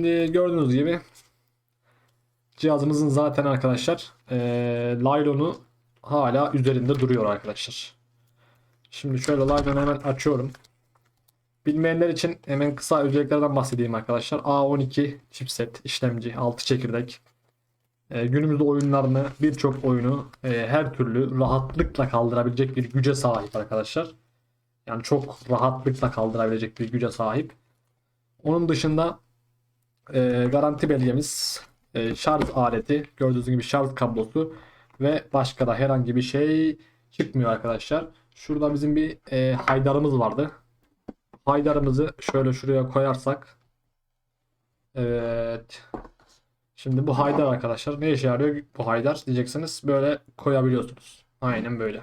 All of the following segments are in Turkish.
Şimdi gördüğünüz gibi cihazımızın zaten arkadaşlar eee laylonu hala üzerinde duruyor arkadaşlar. Şimdi şöyle laylonu hemen açıyorum. Bilmeyenler için hemen kısa özelliklerden bahsedeyim arkadaşlar. A12 chipset, işlemci, 6 çekirdek. Eee, günümüzde oyunlarını, birçok oyunu eee, her türlü rahatlıkla kaldırabilecek bir güce sahip arkadaşlar. Yani çok rahatlıkla kaldırabilecek bir güce sahip. Onun dışında e, garanti belgemiz, e, şarj aleti, gördüğünüz gibi şarj kablosu ve başka da herhangi bir şey çıkmıyor arkadaşlar. Şurada bizim bir e, haydarımız vardı. Haydarımızı şöyle şuraya koyarsak Evet. Şimdi bu haydar arkadaşlar ne işe yarıyor bu haydar diyeceksiniz. Böyle koyabiliyorsunuz. Aynen böyle.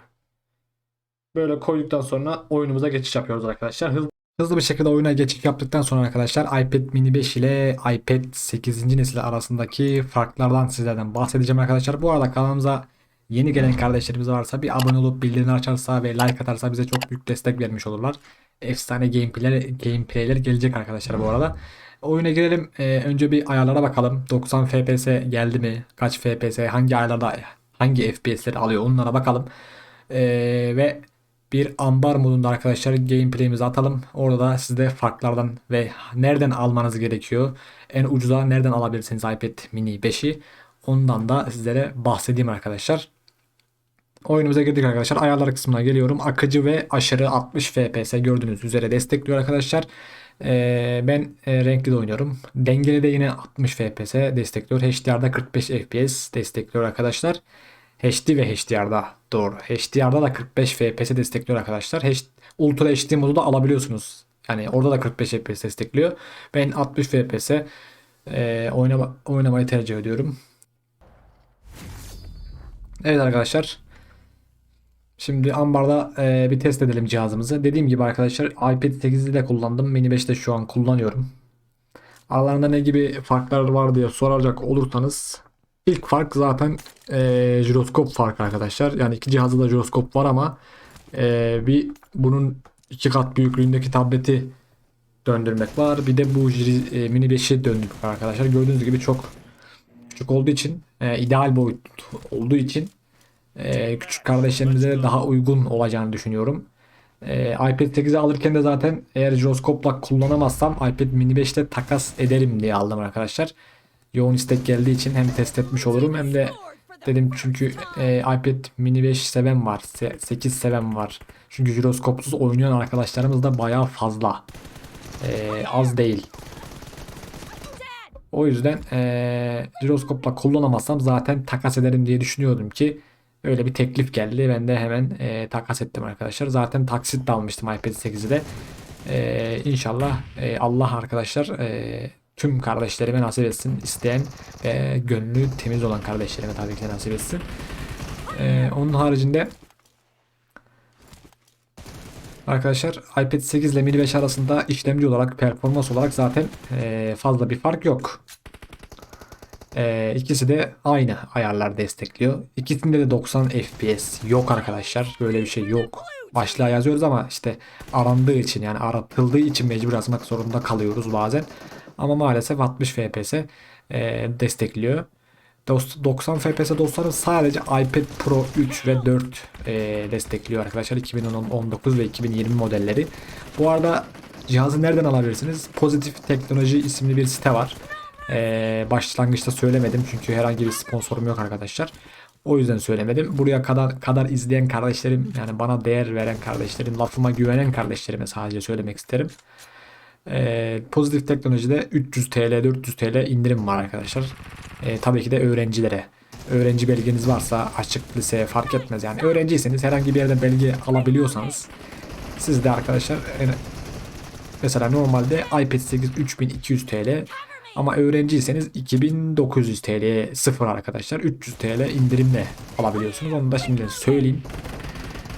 Böyle koyduktan sonra oyunumuza geçiş yapıyoruz arkadaşlar. Hızlı Hızlı bir şekilde oyuna geçiş yaptıktan sonra arkadaşlar iPad mini 5 ile iPad 8. nesil arasındaki farklardan sizlerden bahsedeceğim arkadaşlar. Bu arada kanalımıza yeni gelen kardeşlerimiz varsa bir abone olup bildirimleri açarsa ve like atarsa bize çok büyük destek vermiş olurlar. Efsane gameplayler, gameplayler gelecek arkadaşlar bu arada. Oyuna girelim. Ee, önce bir ayarlara bakalım. 90 FPS geldi mi? Kaç FPS? Hangi ayarlarda hangi FPS'leri alıyor? Onlara bakalım. Ee, ve bir ambar modunda arkadaşlar gameplay'imizi atalım. Orada da sizde farklardan ve nereden almanız gerekiyor. En ucuza nereden alabilirsiniz iPad mini 5'i. Ondan da sizlere bahsedeyim arkadaşlar. Oyunumuza girdik arkadaşlar. Ayarlar kısmına geliyorum. Akıcı ve aşırı 60 FPS gördüğünüz üzere destekliyor arkadaşlar. Ee, ben e, renkli de oynuyorum. Dengeli de yine 60 FPS destekliyor. HDR'da 45 FPS destekliyor arkadaşlar. HD ve HDR'da doğru. HDR'da da 45 FPS destekliyor arkadaşlar. H Ultra HD modu da alabiliyorsunuz. Yani orada da 45 FPS destekliyor. Ben 60 FPS e, oynama, oynamayı tercih ediyorum. Evet arkadaşlar. Şimdi ambarda e, bir test edelim cihazımızı. Dediğim gibi arkadaşlar iPad 8'i de kullandım. Mini 5'te şu an kullanıyorum. Aralarında ne gibi farklar var diye soracak olursanız ilk fark zaten e, jiroskop farkı arkadaşlar. Yani iki cihazda da jiroskop var ama e, bir bunun iki kat büyüklüğündeki tableti döndürmek var. Bir de bu jiri- e, mini 5'i döndürmek arkadaşlar. Gördüğünüz gibi çok küçük olduğu için e, ideal boyut olduğu için e, küçük kardeşlerimize daha uygun olacağını düşünüyorum. E, iPad 8'i alırken de zaten eğer jiroskopla kullanamazsam iPad mini 5'te takas ederim diye aldım arkadaşlar. Yoğun istek geldiği için hem test etmiş olurum hem de dedim çünkü e, iPad mini 5 seven var. 8 seven var. Çünkü jiroskopsuz oynayan arkadaşlarımız da bayağı fazla. E, az değil. O yüzden e, jiroskopla kullanamazsam zaten takas ederim diye düşünüyordum ki öyle bir teklif geldi. Ben de hemen e, takas ettim arkadaşlar. Zaten taksit de almıştım iPad 8'i de. E, inşallah e, Allah arkadaşlar e, tüm kardeşlerime nasip etsin. isteyen ve gönlü temiz olan kardeşlerime tabii ki nasip etsin. E, onun haricinde Arkadaşlar iPad 8 ile Mini 5 arasında işlemci olarak performans olarak zaten e, fazla bir fark yok. E, ikisi de aynı ayarlar destekliyor. İkisinde de 90 FPS yok arkadaşlar. Böyle bir şey yok. Başlığa yazıyoruz ama işte arandığı için yani aratıldığı için mecbur yazmak zorunda kalıyoruz bazen. Ama maalesef 60 FPS e, destekliyor. Dost- 90 FPS dostlarım sadece iPad Pro 3 ve 4 e, destekliyor arkadaşlar. 2019 ve 2020 modelleri. Bu arada cihazı nereden alabilirsiniz? Pozitif Teknoloji isimli bir site var. E, başlangıçta söylemedim çünkü herhangi bir sponsorum yok arkadaşlar. O yüzden söylemedim. Buraya kadar kadar izleyen kardeşlerim yani bana değer veren kardeşlerim, lafıma güvenen kardeşlerime sadece söylemek isterim. Ee, pozitif teknolojide 300 TL 400 TL indirim var arkadaşlar. Ee, tabii ki de öğrencilere. Öğrenci belgeniz varsa açık lise fark etmez yani. Öğrenciyseniz herhangi bir yerden belge alabiliyorsanız siz de arkadaşlar e, mesela normalde iPad 8 3200 TL ama öğrenciyseniz 2900 TL'ye sıfır arkadaşlar. 300 TL indirimle alabiliyorsunuz. Onu da şimdi söyleyeyim.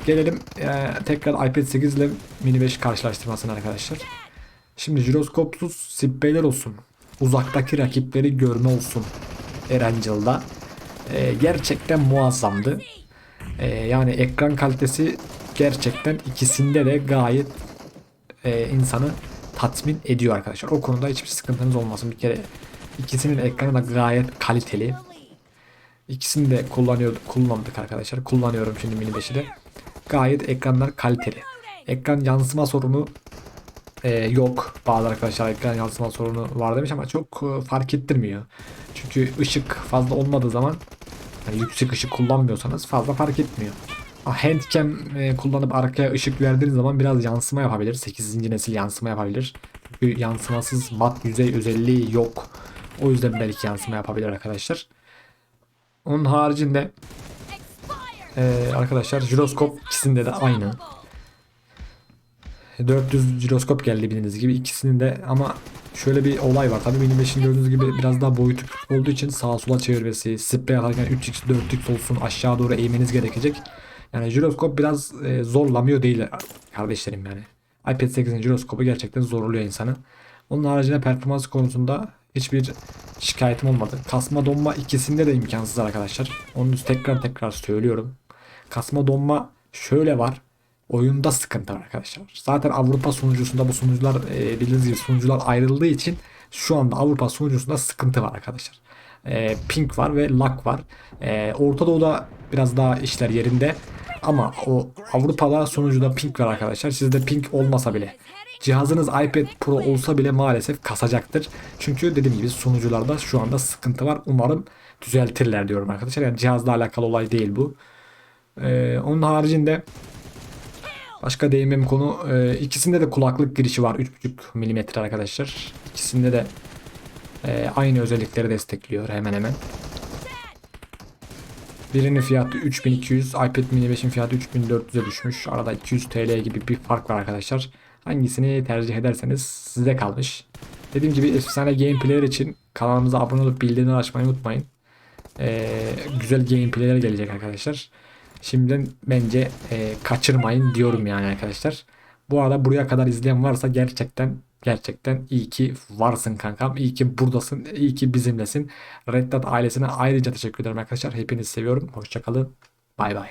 Gelelim e, tekrar iPad 8 ile Mini 5 karşılaştırmasına arkadaşlar. Şimdi jiroskopsuz sippeler olsun. Uzaktaki rakipleri görme olsun. Erangel'da. Ee, gerçekten muazzamdı. Ee, yani ekran kalitesi gerçekten ikisinde de gayet e, insanı tatmin ediyor arkadaşlar. O konuda hiçbir sıkıntınız olmasın. Bir kere ikisinin ekranı da gayet kaliteli. İkisini de kullanıyor, kullandık arkadaşlar. Kullanıyorum şimdi Mini 5'i de. Gayet ekranlar kaliteli. Ekran yansıma sorunu e, yok. Bazı arkadaşlar ekran yansıma sorunu var demiş ama çok e, fark ettirmiyor. Çünkü ışık fazla olmadığı zaman yani yüksek ışık kullanmıyorsanız fazla fark etmiyor. Ha, Handcam e, kullanıp arkaya ışık verdiğiniz zaman biraz yansıma yapabilir. 8. nesil yansıma yapabilir. Çünkü yansımasız mat yüzey özelliği yok. O yüzden belki yansıma yapabilir arkadaşlar. Onun haricinde e, arkadaşlar jiroskop ikisinde de aynı. 400 jiroskop geldi bildiğiniz gibi ikisinin de ama şöyle bir olay var. Tabii benim 5'in gördüğünüz gibi biraz daha boyutu olduğu için sağa sola çevirmesi, sprey atarken 3x 4x olsun aşağı doğru eğmeniz gerekecek. Yani jiroskop biraz e, zorlamıyor değil kardeşlerim yani. iPad 8'in jiroskopu gerçekten zorluyor insanı. Onun haricinde performans konusunda hiçbir şikayetim olmadı. Kasma donma ikisinde de imkansız arkadaşlar. Onu tekrar tekrar söylüyorum. Kasma donma şöyle var. Oyunda sıkıntı var arkadaşlar. Zaten Avrupa sunucusunda bu sunucular e, bildiğiniz gibi sunucular ayrıldığı için şu anda Avrupa sunucusunda sıkıntı var arkadaşlar. E, ping var ve lag var. E, Orta Doğu'da biraz daha işler yerinde. Ama o Avrupa'da sunucuda ping var arkadaşlar. Sizde ping olmasa bile cihazınız iPad Pro olsa bile maalesef kasacaktır. Çünkü dediğim gibi sunucularda şu anda sıkıntı var. Umarım düzeltirler diyorum arkadaşlar. Yani cihazla alakalı olay değil bu. Ee, onun haricinde başka değinmem konu e, ikisinde de kulaklık girişi var 3.5 mm arkadaşlar. İkisinde de e, aynı özellikleri destekliyor hemen hemen. Birinin fiyatı 3200, iPad mini 5'in fiyatı 3400'e düşmüş. Arada 200 TL gibi bir fark var arkadaşlar. Hangisini tercih ederseniz size kalmış. Dediğim gibi efsane gameplayler için kanalımıza abone olup bildirimleri açmayı unutmayın. Ee, güzel gameplayler gelecek arkadaşlar. Şimdiden bence e, kaçırmayın diyorum yani arkadaşlar. Bu arada buraya kadar izleyen varsa gerçekten gerçekten iyi ki varsın kankam. İyi ki buradasın. İyi ki bizimlesin. Red Dot ailesine ayrıca teşekkür ederim arkadaşlar. Hepinizi seviyorum. Hoşçakalın. Bay bay.